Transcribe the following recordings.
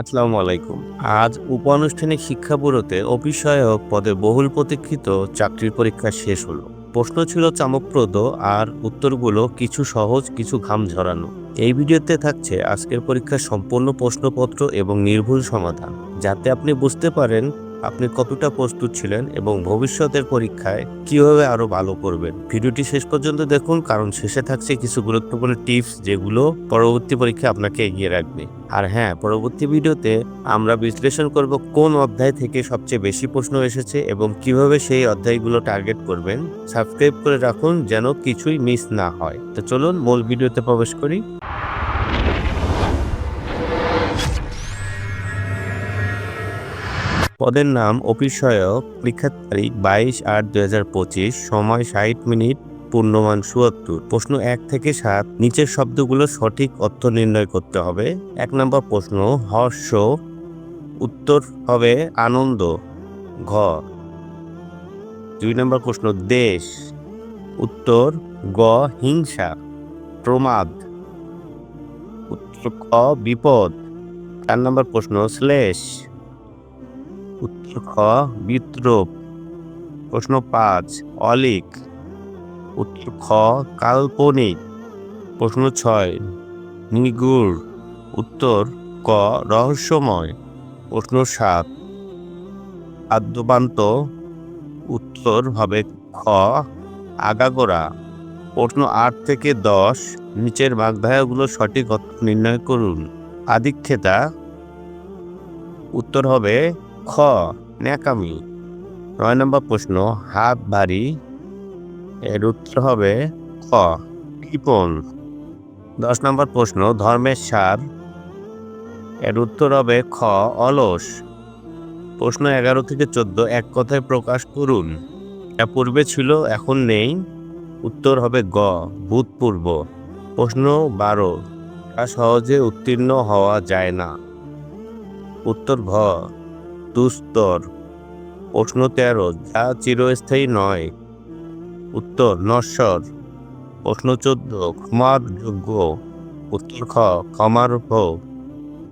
আসসালামু আলাইকুম। আজ উপানুষ্ঠানিক শিক্ষা ব্যুরোতে অফিস পদে বহুল প্রতীক্ষিত চাকরির পরীক্ষা শেষ হলো। প্রশ্ন ছিল চামকপ্রদ আর উত্তরগুলো কিছু সহজ, কিছু ঘাম ঝরানো। এই ভিডিওতে থাকছে আজকের পরীক্ষার সম্পূর্ণ প্রশ্নপত্র এবং নির্ভুল সমাধান। যাতে আপনি বুঝতে পারেন আপনি কতটা প্রস্তুত ছিলেন এবং ভবিষ্যতের পরীক্ষায় কীভাবে আরও ভালো করবেন? ভিডিওটি শেষ পর্যন্ত দেখুন, কারণ শেষে থাকছে কিছু গুরুত্বপূর্ণ টিপস যেগুলো পরবর্তী পরীক্ষায় আপনাকে এগিয়ে রাখবে। আর হ্যাঁ পরবর্তী ভিডিওতে আমরা বিশ্লেষণ করব কোন অধ্যায় থেকে সবচেয়ে বেশি প্রশ্ন এসেছে এবং কীভাবে সেই অধ্যায়গুলো টার্গেট করবেন। সাবস্ক্রাইব করে রাখুন যেন কিছুই মিস না হয়। তো চলুন মূল ভিডিওতে প্রবেশ করি। পদের নাম অফিস সহায়ক পরীক্ষার তারিখ বাইশ আট দুই হাজার পঁচিশ, সময় ষাট মিনিট, পূর্ণমান চুয়াত্তর। প্রশ্ন এক থেকে সাত, নিচের শব্দগুলো সঠিক অর্থ নির্ণয় করতে হবে। এক নম্বর প্রশ্ন, হর্ষ। উত্তর হবে আনন্দ, ঘ। দুই নম্বর প্রশ্ন, দেশ। উত্তর, গ, হিংসা, প্রমাদ। উত্তর ক, বিপদ। চার নম্বর প্রশ্ন, শ্লেষ। খ, বিদ্রোপ। প্রশ্ন পাঁচ, অলিক। উত্তর খ, কাল্পনিক। প্রশ্ন ছয়, নিগুড়। উত্তর ক, রহস্যময়। প্রশ্ন সাত, আদ্যপান্ত। উত্তর হবে খ, আগাগোড়া। প্রশ্ন আট থেকে দশ, নিচের বাগধারাগুলো সঠিক নির্ণয় করুন। আদিক্ষেতা। উত্তর হবে খ, ন্যাকামি। নয় নম্বর প্রশ্ন, হাত ভারী, এর উত্তর হবে খ কৃপণ দশ নম্বর প্রশ্ন, ধর্মের সার এর উত্তর হবে খ, অলস। প্রশ্ন এগারো থেকে চোদ্দ, এক কথায় প্রকাশ করুন। যা পূর্বে ছিল, এখন নেই। উত্তর হবে গ, ভূতপূর্ব। প্রশ্ন বারো, তা সহজে উত্তীর্ণ হওয়া যায় না। উত্তর ঘ দুস্তর। প্রশ্ন তেরো, যা চিরস্থায়ী নয়। উত্তর, নশ্বর। প্রশ্ন চোদ্দ, ক্ষমার যোগ্য। উত্তর খ, ক্ষমার ভোগ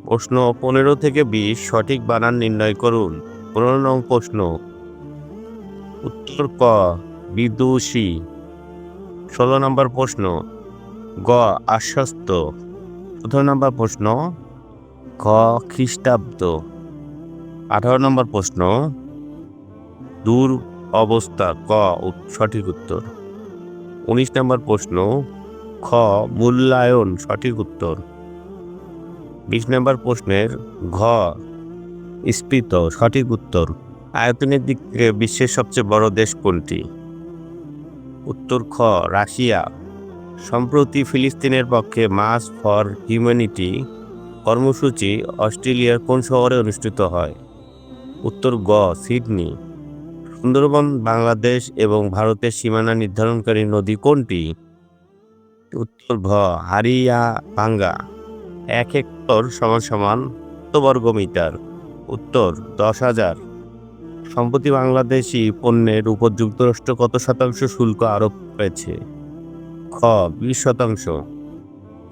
প্রশ্ন পনেরো থেকে বিশ, সঠিক বানান নির্ণয় করুন। পনেরো নং প্রশ্ন। উত্তর ক, বিদুষী। ষোলো নম্বর প্রশ্ন। গ, আশ্বস্ত। চোদ্দ নম্বর প্রশ্ন। খ খ্রিস্টাব্দ। আঠারো নম্বর প্রশ্ন, দূর অবস্থা ক সঠিক উত্তর। উনিশ নম্বর প্রশ্ন, খ, মূল্যায়ন, সঠিক উত্তর। বিশ নম্বর প্রশ্নের, ঘ, স্ফীত, সঠিক উত্তর। আয়তনের দিক থেকে বিশ্বের সবচেয়ে বড় দেশ কোনটি? উত্তর, খ, রাশিয়া। সম্প্রতি ফিলিস্তিনের পক্ষে মাস ফর হিউম্যানিটি কর্মসূচি অস্ট্রেলিয়ার কোন শহরে অনুষ্ঠিত হয়? উত্তর গ, সিডনি। সুন্দরবন, বাংলাদেশ এবং ভারতের সীমানা নির্ধারণকারী নদী কোনটি? উত্তর ভ হারিয়া ভাঙ্গা এক হেক্টর সমান সমান বর্গ মিটার। উত্তর, দশ হাজার। সম্প্রতি বাংলাদেশি পণ্যের উপর যুক্তরাষ্ট্র কত শতাংশ শুল্ক আরোপ করেছে? খ, বিশ শতাংশ।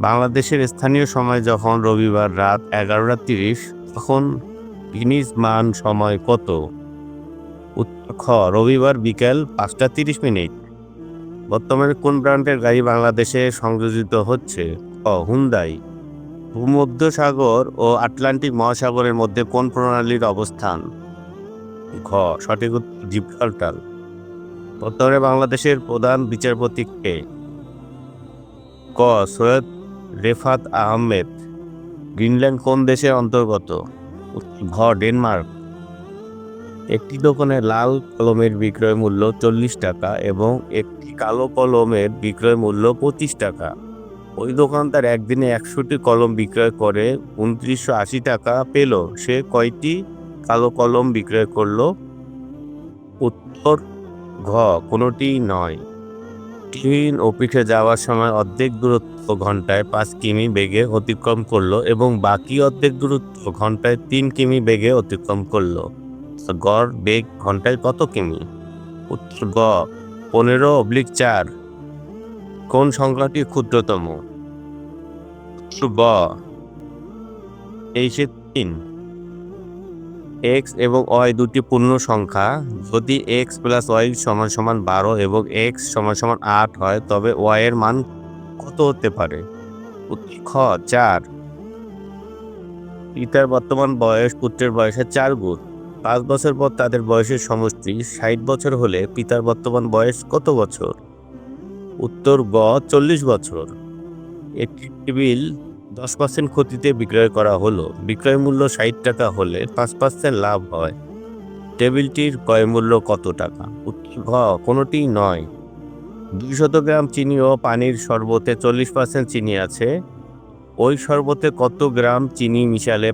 বাংলাদেশের স্থানীয় সময় যখন রবিবার রাত এগারোটা তিরিশ, তখন গিনিজ মান সময় কত? খ রবিবার বিকেল পাঁচটা তিরিশ মিনিট। বর্তমানে কোন ব্র্যান্ডের গাড়ি বাংলাদেশে সংযোজিত হচ্ছে? খ হুন্দাই ভূমধ্যসাগর ও আটলান্টিক মহাসাগরের মধ্যে কোন প্রণালীর অবস্থান? ঘ, সঠিক জিব্রাল্টার। বর্তমানে বাংলাদেশের প্রধান বিচারপতি কে? ক, সৈয়দ রেফাত আহমেদ। গ্রিনল্যান্ড কোন দেশের অন্তর্গত? ঘ ডেনমার্ক। একটি দোকানে লাল কলমের বিক্রয় মূল্য চল্লিশ টাকা এবং একটি কালো কলমের বিক্রয় মূল্য পঁচিশ টাকা। ওই দোকানদার একদিনে একশোটি কলম বিক্রয় করে উনত্রিশশো আশি টাকা পেল। সে কয়টি কালো কলম বিক্রয় করল? উত্তর, ঘ কোনোটি নয়। ট্রেন অফিসে যাওয়ার সময় অর্ধেক দূরত্ব ঘন্টায় পাঁচ কিমি বেগে অতিক্রম করল এবং বাকি অর্ধেক দূরত্ব ঘন্টায় তিন কিমি বেগে অতিক্রম করল। গড় বেগ ঘন্টায় কত কিমি? উত্তর গ, পনেরো অব্লিক চার। কোন সংখ্যাটি ক্ষুদ্রতম? উত্তর গ তেইশে তিন। এক্স এবং ওয়াই দুটি পূর্ণ সংখ্যা। যদি এক্স প্লাস ওয়াই সমান সমান বারো এবং এক্স সমান সমান আট হয়, তবে ওয়াই এর মান কত হতে পারে? খ, চার। পিতার বর্তমান বয়স পুত্রের বয়সের চার গুণ। পাঁচ বছর পর তাদের বয়সের সমষ্টি ষাট বছর হলে পিতার বর্তমান বয়স কত বছর? উত্তর গ, চল্লিশ বছর। একটি টেবিল দশ পার্সেন্ট ক্ষতিতে বিক্রয় করা হলো। বিক্রয় মূল্য ষাট টাকা হলে পাঁচ পার্সেন্ট লাভ হয়। টেবিলটির ক্রয় মূল্য কত টাকা? ঘ, কোনোটি নয়। দুইশত গ্রাম চিনি ও পানির শরবতে চল্লিশ পার্সেন্ট চিনি আছে। ওই শরবতে কত গ্রাম চিনি মিশালে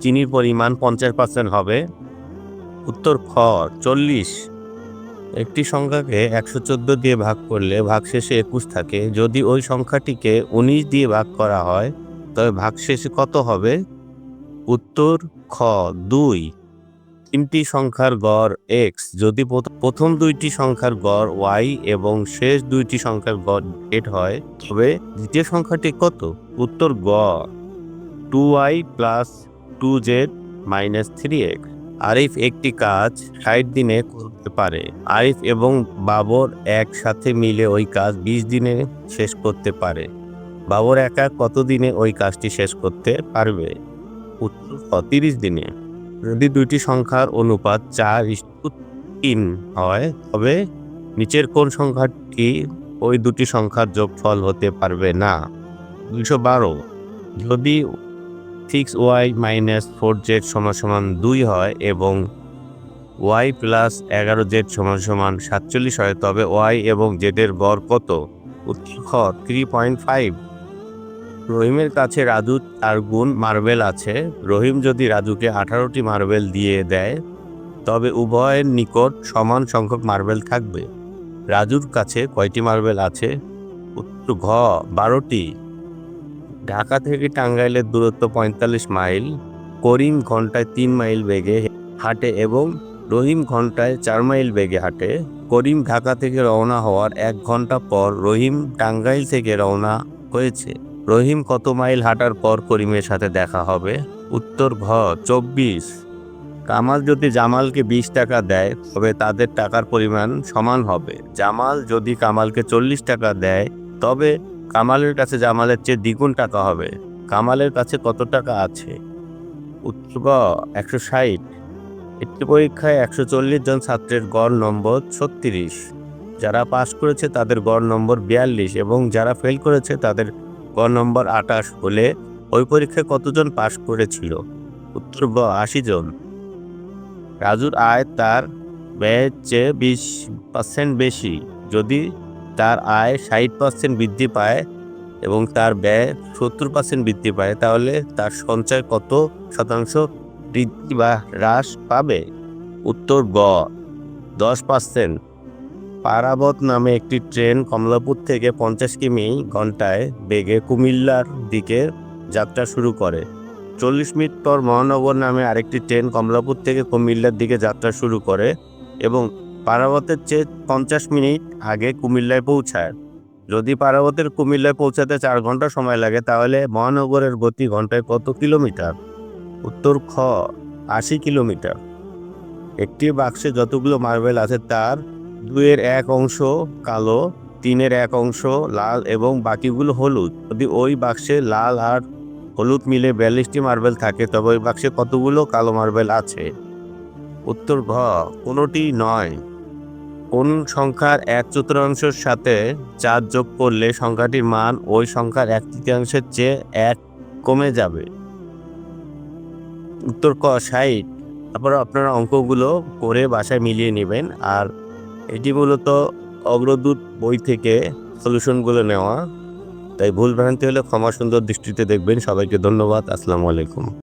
চিনির পরিমাণ পঞ্চাশ পার্সেন্ট হবে? উত্তর খ, চল্লিশ। একটি সংখ্যাকে একশো চোদ্দ দিয়ে ভাগ করলে ভাগশেষে একুশ থাকে। যদি ওই সংখ্যাটিকে উনিশ দিয়ে ভাগ করা হয় তবে ভাগশেষে কত হবে? উত্তর, খ, দুই। তিনটি সংখ্যার গড় এক্স যদি প্রথ- প্রথম দুইটি সংখ্যার গড় ওয়াই এবং শেষ দুইটি সংখ্যার গড় জেড হয়, তবে দ্বিতীয় সংখ্যাটি কত? উত্তর, গ। Two Y plus two Z minus three X Arif একটি কাজ ষাট দিনে করতে পারে। আরিফ এবং বাবর একসাথে মিলে ওই কাজ বিশ দিনে শেষ করতে পারে। বাবর একা কত দিনে ওই কাজটি শেষ করতে পারবে? উত্তর তিরিশ দিনে। যদি দুইটি সংখ্যার অনুপাত চার তিন হয়, তবে নিচের কোন সংখ্যাটি ওই দুটি সংখ্যার যোগফল হতে পারবে না? দুইশো বারো। যদি six Y minus four Z সমান সমান দুই হয় এবং ওয়াই প্লাস এগারো জেড সমান সমান সাতচল্লিশ হয়, তবে ওয়াই এবং জেডের গড় কত? উত্তর থ্রি পয়েন্ট ফাইভ রহিমের কাছে রাজু তার গুণ মার্বেল আছে। রহিম যদি রাজুকে আঠারোটি মার্বেল দিয়ে দেয়, তবে উভয়ের নিকট সমান সংখ্যক মার্বেল থাকবে। রাজুর কাছে কয়টি মার্বেল আছে? উত্তর, ঘ, বারোটি। ঢাকা থেকে টাঙ্গাইলের দূরত্ব পঁয়তাল্লিশ মাইল। করিম ঘন্টায় তিন মাইল বেগে হাঁটে এবং রহিম ঘন্টায় চার মাইল বেগে হাঁটে। করিম ঢাকা থেকে রওনা হওয়ার এক ঘণ্টা পর রহিম টাঙ্গাইল থেকে রওনা হয়েছে। রহিম কত মাইল হাঁটার পর করিমের সাথে দেখা হবে? উত্তর, ঘ, চব্বিশ। কামাল যদি জামালকে বিশ টাকা দেয়, তবে তাদের টাকার পরিমাণ সমান হবে। জামাল যদি কামালকে চল্লিশ টাকা দেয়, তবে কামালের কাছে জামালের চেয়ে দ্বিগুণ টাকা হবে। কামালের কাছে কত টাকা আছে? উত্তর একশো ষাট। একটি পরীক্ষায় একশো চল্লিশ জন ছাত্রের গড় নম্বর ছত্রিশ। যারা পাশ করেছে তাদের গড় নম্বর বিয়াল্লিশ এবং যারা ফেল করেছে তাদের গড় নম্বর আটাশ হলে ওই পরীক্ষায় কতজন পাশ করেছিল? উত্তর গ আশি জন। রাজুর আয় তার ব্যয়ের চেয়ে বিশ পার্সেন্ট বেশি। যদি তার আয় ষাট পার্সেন্ট বৃদ্ধি পায় এবং তার ব্যয় সত্তর পার্সেন্ট বৃদ্ধি পায়, তাহলে তার সঞ্চয় কত শতাংশ বৃদ্ধি বা হ্রাস পাবে? উত্তর গ, দশ পার্সেন্ট পারাবত নামে একটি ট্রেন কমলাপুর থেকে পঞ্চাশ কিমি ঘন্টায় বেগে কুমিল্লার দিকে যাত্রা শুরু করে। চল্লিশ মিনিট পর মহানগর নামে আরেকটি ট্রেন কমলাপুর থেকে কুমিল্লার দিকে যাত্রা শুরু করে এবং পারাবতের চেয়ে পঞ্চাশ মিনিট আগে কুমিল্লায় পৌঁছায়। যদি পারাবতের কুমিল্লায় পৌঁছাতে চার ঘণ্টা সময় লাগে, তাহলে মহানগরের গতি ঘন্টায় কত কিলোমিটার? উত্তর খ, আশি কিলোমিটার। একটি বাক্সে যতগুলো মার্বেল আছে, তার দুইয়ের এক অংশ কালো, তিনের এক অংশ লাল এবং বাকিগুলো হলুদ। যদি ওই বাক্সে লাল আর হলুদ মিলে বিয়াল্লিশটি মার্বেল থাকে, তবে ওই বাক্সে কতগুলো কালো মার্বেল আছে? উত্তর ঘ, কোনোটি নয়। কোন সংখ্যার এক চতুর্থাংশের সাথে চার যোগ করলে সংখ্যাটির মান ওই সংখ্যার এক তৃতীয়াংশের চেয়ে এক কমে যাবে? উত্তর ক, ষাট। তারপর আপনারা অঙ্কগুলো করে বাসায় মিলিয়ে নেবেন। আর এটি মূলত অগ্রদূত বই থেকে সলিউশনগুলো নেওয়া। তাই ভুল ভ্রান্তি হলে ক্ষমা সুন্দর দৃষ্টিতে দেখবেন। সবাইকে ধন্যবাদ। আসসালামু আলাইকুম।